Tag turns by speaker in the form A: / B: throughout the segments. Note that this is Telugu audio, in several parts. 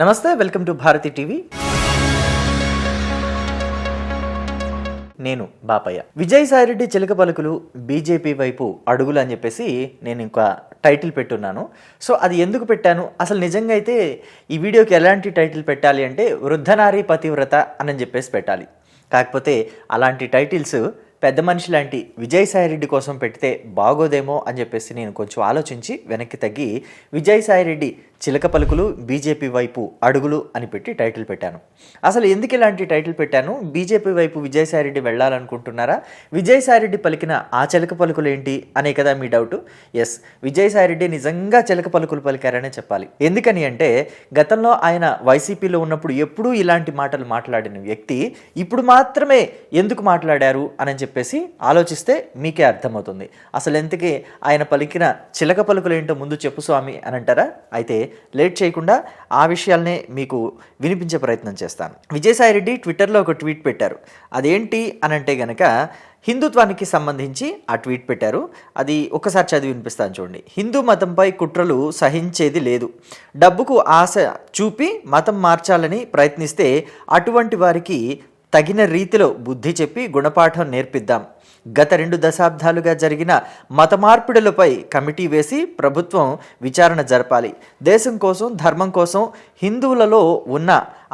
A: నమస్తే వెల్కమ్ టు భారతి టీవీ. నేను బాపయ్య. విజయసాయిరెడ్డి చిలక పలుకులు బీజేపీ వైపు అడుగులు అని చెప్పేసి నేను ఇంకా టైటిల్ పెట్టున్నాను. సో అది ఎందుకు పెట్టాను? అసలు నిజంగా అయితే ఈ వీడియోకి ఎలాంటి టైటిల్ పెట్టాలి అంటే వృద్ధనారీ పతివ్రత అని చెప్పేసి పెట్టాలి. కాకపోతే అలాంటి టైటిల్స్ పెద్ద మనిషి లాంటి విజయసాయిరెడ్డి కోసం పెడితే బాగోదేమో అని చెప్పేసి నేను కొంచెం ఆలోచించి వెనక్కి తగ్గి విజయసాయిరెడ్డి చిలక పలుకులు బీజేపీ వైపు అడుగులు అని పెట్టి టైటిల్ పెట్టాను. అసలు ఎందుకు ఇలాంటి టైటిల్ పెట్టాను? బీజేపీ వైపు విజయసాయిరెడ్డి వెళ్ళాలనుకుంటున్నారా? విజయసాయిరెడ్డి పలికిన ఆ చిలక పలుకులు ఏంటి అనే కదా మీ డౌట్? ఎస్ విజయసాయిరెడ్డి నిజంగా చిలక పలుకులు పలికారనే చెప్పాలి. ఎందుకని అంటే గతంలో ఆయన వైసీపీలో ఉన్నప్పుడు ఎప్పుడూ ఇలాంటి మాటలు మాట్లాడిన వ్యక్తి ఇప్పుడు మాత్రమే ఎందుకు మాట్లాడారు అని చెప్పి చెప్పేసి ఆలోచిస్తే మీకే అర్థమవుతుంది. అసలు ఎంతకీ ఆయన పలికిన చిలక పలుకులు ఏంటో ముందు చెప్పు స్వామి అని అంటారా? అయితే లేట్ చేయకుండా ఆ విషయాలనే మీకు వినిపించే ప్రయత్నం చేస్తాను. విజయసాయిరెడ్డి ట్విట్టర్లో ఒక ట్వీట్ పెట్టారు. అదేంటి అని అంటే గనక హిందుత్వానికి సంబంధించి ఆ ట్వీట్ పెట్టారు. అది ఒకసారి చదివి వినిపిస్తాను చూడండి. హిందూ మతంపై కుట్రలు సహించేది లేదు. డబ్బుకు ఆశ చూపి మతం మార్చాలని ప్రయత్నిస్తే అటువంటి వారికి తగిన రీతిలో బుద్ధి చెప్పి గుణపాఠం నేర్పిద్దాం. గత రెండు దశాబ్దాలుగా జరిగిన మత మార్పిడులపై కమిటీ వేసి ప్రభుత్వం విచారణ జరపాలి. దేశం కోసం ధర్మం కోసం హిందువులలో ఉన్న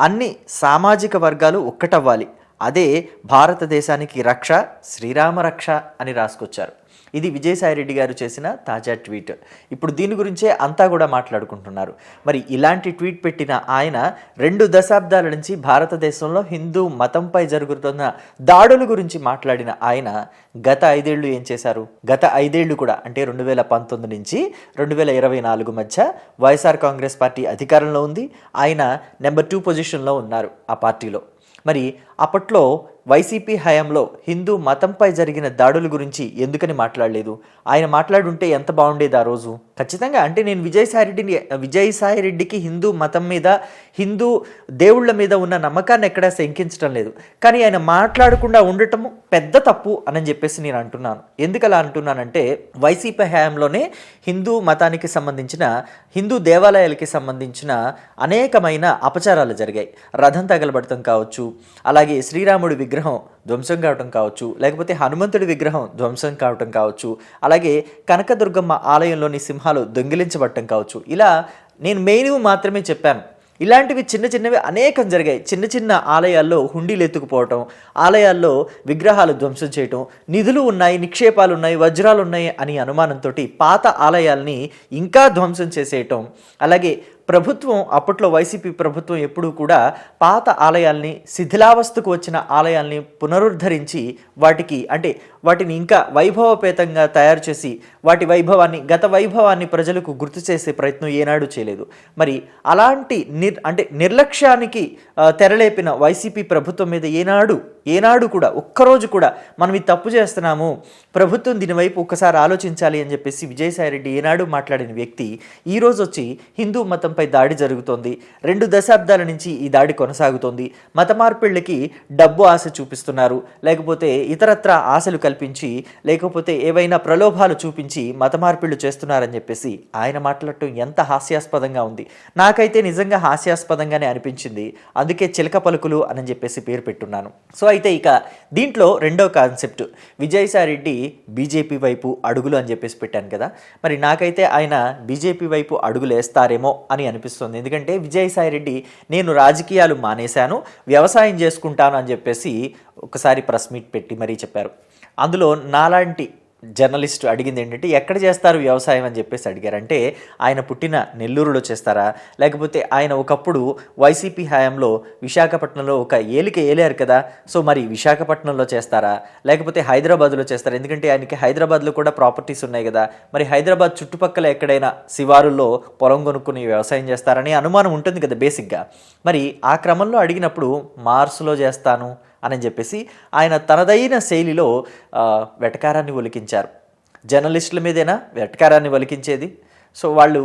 A: అన్ని సామాజిక వర్గాలు ఒక్కటవ్వాలి. అదే భారతదేశానికి రక్ష శ్రీరామ రక్ష అని రాసుకొచ్చారు. ఇది విజయసాయిరెడ్డి గారు చేసిన తాజా ట్వీట్. ఇప్పుడు దీని గురించే అంతా కూడా మాట్లాడుకుంటున్నారు. మరి ఇలాంటి ట్వీట్ పెట్టిన ఆయన రెండు దశాబ్దాల నుంచి భారతదేశంలో హిందూ మతంపై జరుగుతున్న దాడుల గురించి మాట్లాడిన ఆయన గత ఐదేళ్ళు ఏం చేశారు? గత ఐదేళ్ళు కూడా అంటే రెండు వేల పంతొమ్మిది నుంచి రెండు వేల ఇరవై నాలుగు మధ్య వైఎస్ఆర్ కాంగ్రెస్ పార్టీ అధికారంలో ఉంది. ఆయన నెంబర్ టూ పొజిషన్లో ఉన్నారు ఆ పార్టీలో. మరి అప్పట్లో వైసీపీ హయాంలో హిందూ మతంపై జరిగిన దాడుల గురించి ఎందుకని మాట్లాడలేదు? ఆయన మాట్లాడుంటే ఎంత బాగుండేది ఆ రోజు? ఖచ్చితంగా అంటే నేను విజయసాయిరెడ్డిని విజయసాయిరెడ్డికి హిందూ మతం మీద హిందూ దేవుళ్ళ మీద ఉన్న నమ్మకాన్ని ఎక్కడా శంకించడం లేదు. కానీ ఆయన మాట్లాడకుండా ఉండటం పెద్ద తప్పు అని చెప్పేసి నేను అంటున్నాను. ఎందుకలా అంటున్నానంటే వైసీపీ హయాంలోనే హిందూ మతానికి సంబంధించిన హిందూ దేవాలయాలకి సంబంధించిన అనేకమైన అపచారాలు జరిగాయి. రథం తగలబడటం కావచ్చు అలాగే శ్రీరాముడి విగ్రహం ధ్వంసం కావటం కావచ్చు లేకపోతే హనుమంతుడి విగ్రహం ధ్వంసం కావటం కావచ్చు అలాగే కనకదుర్గమ్మ ఆలయంలోని సింహాలు దొంగిలించబడటం కావచ్చు. ఇలా నేను మెయిన్ మాత్రమే చెప్పాను. ఇలాంటివి చిన్న చిన్నవి అనేకం జరిగాయి. చిన్న చిన్న ఆలయాల్లో హుండీలు ఎత్తుకుపోవటం ఆలయాల్లో విగ్రహాలు ధ్వంసం చేయటం నిధులు ఉన్నాయి నిక్షేపాలు ఉన్నాయి వజ్రాలు ఉన్నాయి అని అనుమానంతో పాత ఆలయాల్ని ఇంకా ధ్వంసం చేసేయటం అలాగే ప్రభుత్వం అప్పట్లో వైసీపీ ప్రభుత్వం ఎప్పుడూ కూడా పాత ఆలయాల్ని శిథిలావస్థకు వచ్చిన ఆలయాల్ని పునరుద్ధరించి వాటికి అంటే వాటిని ఇంకా వైభవపేతంగా తయారు చేసి వాటి వైభవాన్ని గత వైభవాన్ని ప్రజలకు గుర్తు చేసే ప్రయత్నం ఏనాడు చేయలేదు. మరి అలాంటి నిర్ అంటే నిర్లక్ష్యానికి తెరలేపిన వైసీపీ ప్రభుత్వం మీద ఏనాడు ఏనాడు కూడా ఒక్కరోజు కూడా మనం ఇది తప్పు చేస్తున్నాము ప్రభుత్వం దీని వైపు ఒక్కసారి ఆలోచించాలి అని చెప్పేసి విజయసాయిరెడ్డి ఏనాడు మాట్లాడిన వ్యక్తి ఈ రోజు వచ్చి హిందూ మతంపై దాడి జరుగుతోంది. రెండు దశాబ్దాల నుంచి ఈ దాడి కొనసాగుతోంది. మత మార్పిళ్ళకి డబ్బు ఆశ చూపిస్తున్నారు. లేకపోతే ఇతరత్ర ఆశలు కల్పించి లేకపోతే ఏవైనా ప్రలోభాలు చూపించి మత మార్పిళ్ళు చేస్తున్నారని చెప్పేసి ఆయన మాట్లాడటం ఎంత హాస్యాస్పదంగా ఉంది. నాకైతే నిజంగా హాస్యాస్పదంగానే అనిపించింది. అందుకే చిలక పలుకులు అని చెప్పేసి పేరు పెట్టున్నాను. సో అయితే ఇక దీంట్లో రెండో కాన్సెప్ట్. విజయసాయిరెడ్డి బీజేపీ వైపు అడుగులు అని చెప్పేసి పెట్టాను కదా. మరి నాకైతే ఆయన బీజేపీ వైపు అడుగులు వేస్తారేమో అని అనిపిస్తుంది. ఎందుకంటే విజయసాయిరెడ్డి నేను రాజకీయాలు మానేశాను వ్యవసాయం చేసుకుంటాను అని చెప్పేసి ఒకసారి ప్రెస్ మీట్ పెట్టి మరీ చెప్పారు. అందులో నాలాంటి జర్నలిస్ట్ అడిగింది ఏంటంటే ఎక్కడ చేస్తారు వ్యవసాయం? అని చెప్పేసి అడిగారంటే ఆయన పుట్టిన నెల్లూరులో చేస్తారా? లేకపోతే ఆయన ఒకప్పుడు వైసీపీ హయాంలో విశాఖపట్నంలో ఒక ఏలిక ఏలారు కదా సో మరి విశాఖపట్నంలో చేస్తారా? లేకపోతే హైదరాబాద్లో చేస్తారా? ఎందుకంటే ఆయనకి హైదరాబాద్లో కూడా ప్రాపర్టీస్ ఉన్నాయి కదా మరి హైదరాబాద్ చుట్టుపక్కల ఎక్కడైనా శివారుల్లో పొలం కొనుక్కుని వ్యవసాయం చేస్తారని అనుమానం ఉంటుంది కదా బేసిక్గా. మరి ఆ క్రమంలో అడిగినప్పుడు మార్స్లో చేస్తాను అని చెప్పేసి ఆయన తనదైన శైలిలో వెటకారాన్ని ఒలికించారు. జర్నలిస్టుల మీదేనా? వెటకారాన్ని ఒలికించేది. సో వాళ్ళు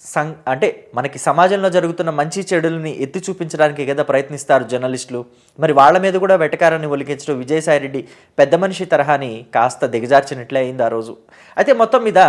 A: సం అంటే మనకి సమాజంలో జరుగుతున్న మంచి చెడుల్ని ఎత్తి చూపించడానికి కదా ప్రయత్నిస్తారు జర్నలిస్టులు. మరి వాళ్ళ మీద కూడా వెటకారాన్ని ఒలికించడం విజయసాయిరెడ్డి పెద్ద మనిషి తరహాని కాస్త దిగజార్చినట్లే అయింది ఆ రోజు. అయితే మొత్తం మీద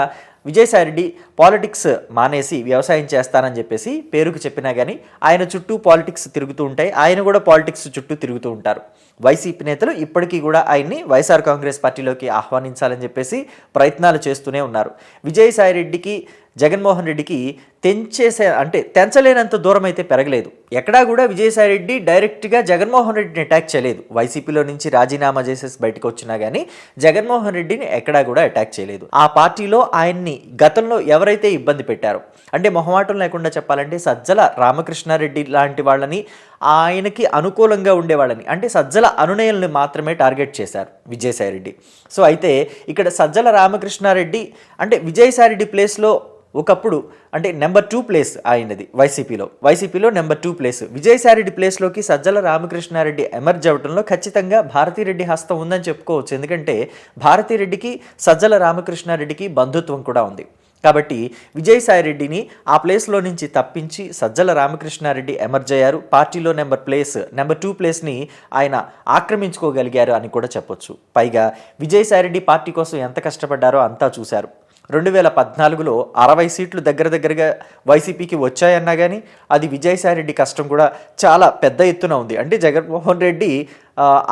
A: విజయసాయిరెడ్డి పాలిటిక్స్ మానేసి వ్యవసాయం చేస్తానని చెప్పేసి పేరుకు చెప్పినా కానీ ఆయన చుట్టూ పాలిటిక్స్ తిరుగుతూ ఉంటాయి. ఆయన కూడా పాలిటిక్స్ చుట్టూ తిరుగుతూ ఉంటారు. వైసీపీ నేతలు ఇప్పటికీ కూడా ఆయన్ని వైఎస్ఆర్ కాంగ్రెస్ పార్టీలోకి ఆహ్వానించాలని చెప్పేసి ప్రయత్నాలు చేస్తూనే ఉన్నారు. విజయసాయిరెడ్డికి జగన్మోహన్ రెడ్డికి తెంచేసే అంటే తెంచలేనంత దూరం అయితే పెరగలేదు. ఎక్కడా కూడా విజయసాయిరెడ్డి డైరెక్ట్గా జగన్మోహన్ రెడ్డిని అటాక్ చేయలేదు. వైసీపీలో నుంచి రాజీనామా చేసేసి బయటకు వచ్చినా కానీ జగన్మోహన్ రెడ్డిని ఎక్కడా కూడా అటాక్ చేయలేదు. ఆ పార్టీలో ఆయన్ని గతంలో ఎవరైతే ఇబ్బంది పెట్టారో అంటే మొహమాటం లేకుండా చెప్పాలంటే సజ్జల రామకృష్ణారెడ్డి లాంటి వాళ్ళని ఆయనకి అనుకూలంగా ఉండేవాళ్ళని. అంటే సజ్జల అనునయుల్ని మాత్రమే టార్గెట్ చేశారు విజయసాయిరెడ్డి. సో అయితే ఇక్కడ సజ్జల రామకృష్ణారెడ్డి అంటే విజయసాయిరెడ్డి ప్లేస్లో ఒకప్పుడు అంటే నెంబర్ టూ ప్లేస్ ఆయనది వైసీపీలో. వైసీపీలో నెంబర్ టూ ప్లేస్. విజయసాయిరెడ్డి ప్లేస్లోకి సజ్జల రామకృష్ణారెడ్డి ఎమర్జ్ అవడంలో ఖచ్చితంగా భారతీరెడ్డి హస్తం ఉందని చెప్పుకోవచ్చు. ఎందుకంటే భారతీరెడ్డికి సజ్జల రామకృష్ణారెడ్డికి బంధుత్వం కూడా ఉంది. కాబట్టి విజయసాయిరెడ్డిని ఆ ప్లేస్లో నుంచి తప్పించి సజ్జల రామకృష్ణారెడ్డి ఎమర్జ్ అయ్యారు. పార్టీలో నెంబర్ ప్లేస్ నెంబర్ టూ ప్లేస్ని ఆయన ఆక్రమించుకోగలిగారు అని కూడా చెప్పొచ్చు. పైగా విజయసాయిరెడ్డి పార్టీ కోసం ఎంత కష్టపడ్డారో అంతా చూశారు. రెండు వేల పద్నాలుగులో అరవై సీట్లు దగ్గర దగ్గరగా వైసీపీకి వచ్చాయన్నా కానీ అది విజయసాయిరెడ్డి కష్టం కూడా చాలా పెద్ద ఎత్తున ఉంది. అంటే జగన్మోహన్ రెడ్డి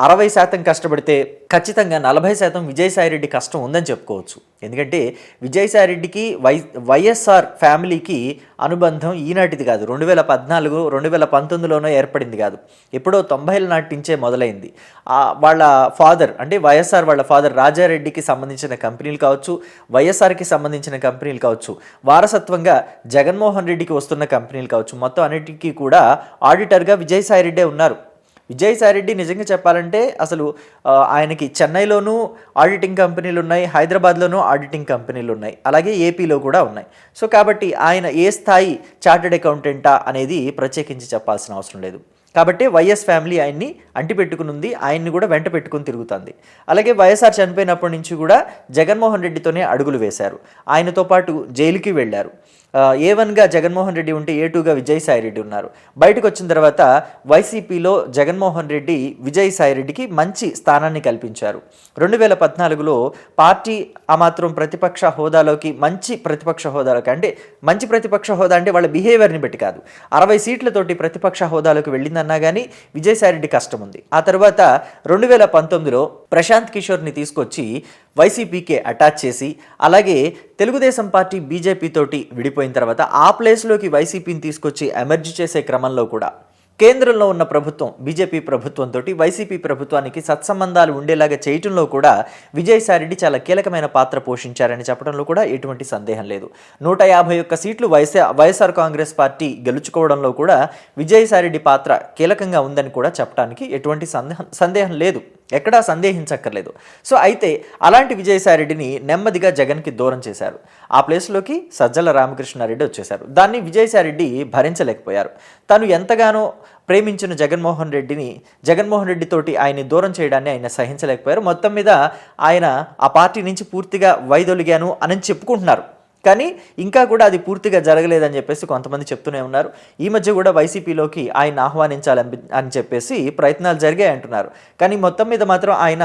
A: అరవై శాతం కష్టపడితే ఖచ్చితంగా నలభై శాతం విజయసాయిరెడ్డి కష్టం ఉందని చెప్పుకోవచ్చు. ఎందుకంటే విజయసాయిరెడ్డికి వై వైఎస్ఆర్ ఫ్యామిలీకి అనుబంధం ఈనాటిది కాదు. రెండు వేల పద్నాలుగు రెండు వేల పంతొమ్మిదిలోనో ఏర్పడింది కాదు. ఎప్పుడో తొంభైల నాటి నుంచే మొదలైంది. వాళ్ళ ఫాదర్ అంటే వైఎస్ఆర్ వాళ్ళ ఫాదర్ రాజారెడ్డికి సంబంధించిన కంపెనీలు కావచ్చు వైఎస్ఆర్కి సంబంధించిన కంపెనీలు కావచ్చు వారసత్వంగా జగన్మోహన్ రెడ్డికి వస్తున్న కంపెనీలు కావచ్చు మొత్తం అన్నిటికీ కూడా ఆడిటర్గా విజయసాయిరెడ్డే ఉన్నారు. విజయసాయిరెడ్డి నిజంగా చెప్పాలంటే అసలు ఆయనకి చెన్నైలోనూ ఆడిటింగ్ కంపెనీలు ఉన్నాయి హైదరాబాద్లోనూ ఆడిటింగ్ కంపెనీలు ఉన్నాయి అలాగే ఏపీలో కూడా ఉన్నాయి. సో కాబట్టి ఆయన ఏ స్థాయి చార్టెడ్ అకౌంటెంటా అనేది ప్రత్యేకించి చెప్పాల్సిన అవసరం లేదు. కాబట్టి వైఎస్ ఫ్యామిలీ ఆయన్ని అంటిపెట్టుకుని ఉంది ఆయన్ని కూడా వెంట పెట్టుకుని తిరుగుతుంది. అలాగే వైఎస్ఆర్ చనిపోయినప్పటి నుంచి కూడా జగన్మోహన్ రెడ్డితోనే అడుగులు వేశారు. ఆయనతో పాటు జైలుకి వెళ్ళారు. ఏ వన్గా జగన్మోహన్ రెడ్డి ఉంటే ఏ టూగా విజయసాయి రెడ్డి ఉన్నారు. బయటకు వచ్చిన తర్వాత వైసీపీలో జగన్మోహన్ రెడ్డి విజయసాయి రెడ్డికి మంచి స్థానాన్ని కల్పించారు. రెండు వేల పద్నాలుగులో పార్టీ ఆ మాత్రం ప్రతిపక్ష హోదాలోకి మంచి ప్రతిపక్ష హోదాలోకి అంటే మంచి ప్రతిపక్ష హోదా అంటే వాళ్ళ బిహేవియర్ని బట్టి కాదు. అరవై సీట్లతోటి ప్రతిపక్ష హోదాలోకి వెళ్ళిందన్నా కానీ విజయసాయి రెడ్డి కష్టం ఉంది ఆ తర్వాత రెండు వేల పంతొమ్మిదిలో ప్రశాంత్ కిషోర్ని తీసుకొచ్చి వైసీపీకే అటాచ్ చేసి అలాగే తెలుగుదేశం పార్టీ బీజేపీ తోటి విడిపోయిన తర్వాత ఆ ప్లేస్లోకి వైసీపీని తీసుకొచ్చి ఎమర్జీ చేసే క్రమంలో కూడా కేంద్రంలో ఉన్న ప్రభుత్వం బీజేపీ ప్రభుత్వంతో వైసీపీ ప్రభుత్వానికి సత్సంబంధాలు ఉండేలాగా చేయటంలో కూడా విజయసాయిరెడ్డి చాలా కీలకమైన పాత్ర పోషించారని చెప్పడంలో కూడా ఎటువంటి సందేహం లేదు. నూట యాభై ఒక్క సీట్లు వైసా వైఎస్ఆర్ కాంగ్రెస్ పార్టీ గెలుచుకోవడంలో కూడా విజయసాయిరెడ్డి పాత్ర కీలకంగా ఉందని కూడా చెప్పడానికి ఎటువంటి సందేహం సందేహం లేదు. ఎక్కడా సందేహించక్కర్లేదు. సో అయితే అలాంటి విజయసాయిరెడ్డిని నెమ్మదిగా జగన్కి దూరం చేశారు. ఆ ప్లేస్లోకి సజ్జల రామకృష్ణారెడ్డి వచ్చేశారు. దాన్ని విజయసాయిరెడ్డి భరించలేకపోయారు. తను ఎంతగానో ప్రేమించిన జగన్మోహన్ రెడ్డిని జగన్మోహన్ రెడ్డితోటి ఆయన్ని దూరం చేయడాన్ని ఆయన సహించలేకపోయారు. మొత్తం మీద ఆయన ఆ పార్టీ నుంచి పూర్తిగా వైదొలిగాను అని చెప్పుకుంటున్నారు. కానీ ఇంకా కూడా అది పూర్తిగా జరగలేదని చెప్పేసి కొంతమంది చెప్తూనే ఉన్నారు. ఈ మధ్య కూడా వైసీపీలోకి ఆయన ఆహ్వానించాలని అని చెప్పేసి ప్రయత్నాలు జరిగాయి అంటున్నారు. కానీ మొత్తం మీద మాత్రం ఆయన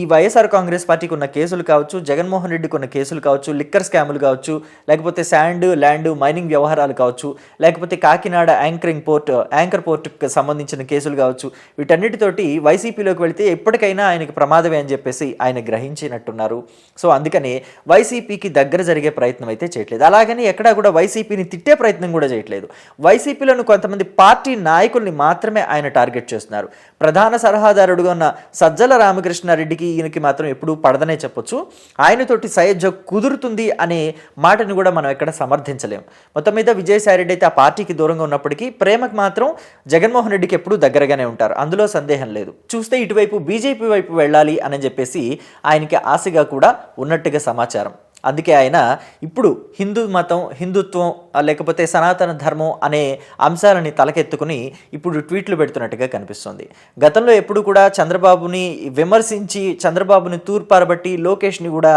A: ఈ వైఎస్ఆర్ కాంగ్రెస్ పార్టీకి ఉన్న కేసులు కావచ్చు జగన్మోహన్ రెడ్డికి ఉన్న కేసులు కావచ్చు లిక్కర్ స్కాములు కావచ్చు లేకపోతే శాండ్ ల్యాండ్ మైనింగ్ వ్యవహారాలు కావచ్చు లేకపోతే కాకినాడ యాంకరింగ్ పోర్ట్ యాంకర్ పోర్టుకి సంబంధించిన కేసులు కావచ్చు వీటన్నిటితోటి వైసీపీలోకి వెళితే ఎప్పటికైనా ఆయనకి ప్రమాదమే అని చెప్పేసి ఆయన గ్రహించినట్టున్నారు. సో అందుకనే వైసీపీకి దగ్గర జరిగే ప్రయత్నం అయితే చేయట్లేదు. అలాగని ఎక్కడా కూడా వైసీపీని తిట్టే ప్రయత్నం కూడా చేయట్లేదు. వైసీపీలోని కొంతమంది పార్టీ నాయకుల్ని మాత్రమే ఆయన టార్గెట్ చేస్తున్నారు. ప్రధాన సలహాదారుడుగా ఉన్న సజ్జల రామకృష్ణారెడ్డికి ఈయనకి మాత్రం ఎప్పుడూ పడదనే చెప్పొచ్చు. ఆయనతోటి సయోధ్య కుదురుతుంది అనే మాటని కూడా మనం ఎక్కడ సమర్థించలేం. మొత్తం మీద విజయసాయిరెడ్డి అయితే ఆ పార్టీకి దూరంగా ఉన్నప్పటికీ ప్రేమకు మాత్రం జగన్మోహన్ రెడ్డికి ఎప్పుడూ దగ్గరగానే ఉంటారు. అందులో సందేహం లేదు. చూస్తే ఇటువైపు బీజేపీ వైపు వెళ్ళాలి అని చెప్పేసి ఆయనకి ఆశగా కూడా ఉన్నట్టుగా సమాచారం. అందుకే ఆయన ఇప్పుడు హిందూ మతం హిందుత్వం లేకపోతే సనాతన ధర్మం అనే అంశాలని తలకెత్తుకుని ఇప్పుడు ట్వీట్లు పెడుతున్నట్టుగా కనిపిస్తుంది. గతంలో ఎప్పుడు కూడా చంద్రబాబుని విమర్శించి చంద్రబాబుని తూర్పారబట్టి లోకేష్ని కూడా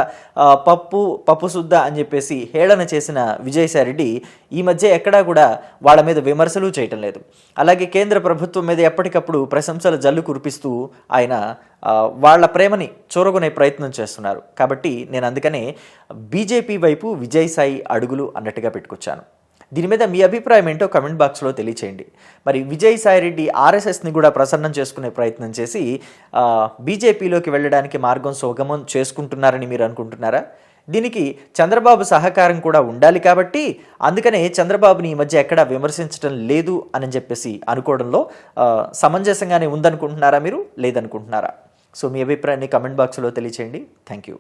A: పప్పు పప్పు శుద్ధ అని చెప్పేసి హేళన చేసిన విజయసాయిరెడ్డి ఈ మధ్య ఎక్కడా కూడా వాళ్ళ మీద విమర్శలు చేయటం లేదు. అలాగే కేంద్ర ప్రభుత్వం మీద ఎప్పటికప్పుడు ప్రశంసల జల్లు కురిపిస్తూ ఆయన వాళ్ళ ప్రేమని చూరగొనే ప్రయత్నం చేస్తున్నారు. కాబట్టి నేను అందుకనే బీజేపీ వైపు విజయసాయి అడుగులు అన్నట్టుగా పెట్టుకొచ్చాను. దీని మీద మీ అభిప్రాయం ఏంటో కమెంట్ బాక్స్లో తెలియచేయండి. మరి విజయసాయి రెడ్డి ఆర్ఎస్ఎస్ని కూడా ప్రసన్నం చేసుకునే ప్రయత్నం చేసి బీజేపీలోకి వెళ్ళడానికి మార్గం సుగమం చేసుకుంటున్నారని మీరు అనుకుంటున్నారా? దీనికి చంద్రబాబు సహకారం కూడా ఉండాలి కాబట్టి అందుకనే చంద్రబాబుని ఈ మధ్య ఎక్కడా విమర్శించడం లేదు అని చెప్పేసి అనుకోవడంలో సమంజసంగానే ఉందనుకుంటున్నారా మీరు? లేదనుకుంటున్నారా? సో మీ అభిప్రాయాన్ని కమెంట్ బాక్స్లో తెలియచేయండి. Thank you